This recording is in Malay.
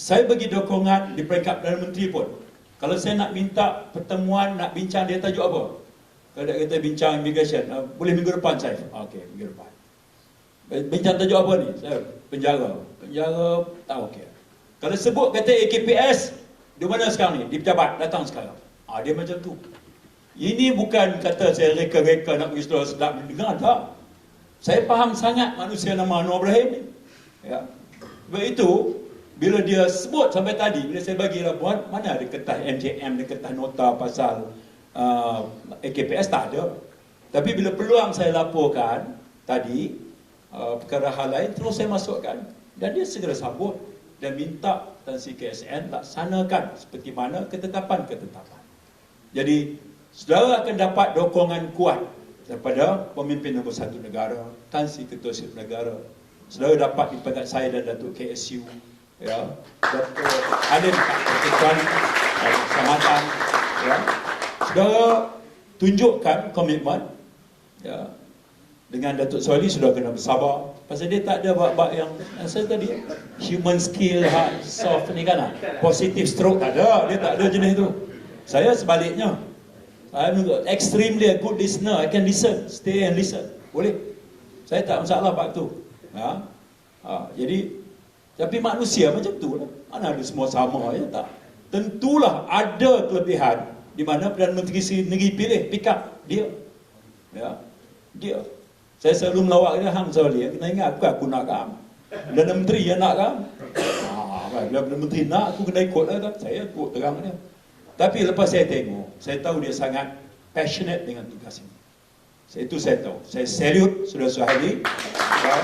saya bagi dokongan di peringkat Perdana Menteri pun. Kalau saya nak minta pertemuan, nak bincang dia tajuk apa? Kalau dia kata bincang immigration, uh, boleh minggu depan saya. Okey, minggu depan. Bincang tajuk apa ni? Saya penjara. Penjara tak okey. Kalau sebut kata AKPS, di mana sekarang ni? Di pejabat, datang sekarang. Ah, dia macam tu. Ini bukan kata saya reka-reka nak bagi saudara sedap dengar tak. Saya faham sangat manusia nama Anwar Ibrahim ni. Ya. Sebab itu, bila dia sebut sampai tadi, bila saya bagi laporan, mana ada kertas MJM, ada kertas nota pasal uh, AKPS, tak ada. Tapi bila peluang saya laporkan tadi, uh, perkara hal lain, terus saya masukkan. Dan dia segera sambut dan minta Tan Sri KSN laksanakan seperti mana ketetapan-ketetapan. Jadi, saudara akan dapat dokongan kuat daripada pemimpin nombor satu negara, Tan Sri Ketua Sri Negara. Saudara dapat di peringkat saya dan Datuk KSU, ya, Datuk Halim Pak Ketuan dan Keselamatan, ya. Saudara tunjukkan komitmen, ya, dengan Datuk Soili sudah kena bersabar. Pasal dia tak ada bab-bab yang saya tadi human skill hard soft ni kan ah. positive stroke tak ada dia tak ada jenis tu. Saya sebaliknya. I'm extremely a good listener I can listen stay and listen. Boleh? Saya tak masalah bab tu. Ha? Ha, jadi tapi manusia macam tu lah. Mana ada semua sama ya tak? Tentulah ada kelebihan. Di mana Perdana Menteri Negeri pilih pick up. Dia. Ya. Dia. Saya selalu melawak dia Ham Zawli kena ingat bukan aku nak kam Perdana Menteri yang nak kam ah, kan, bila Perdana Menteri nak aku kena ikut lah tak? saya ikut terang dia. Tapi lepas saya tengok saya tahu dia sangat passionate dengan tugas ini. Itu saya tahu. Saya salute Saudara Suhaili ya,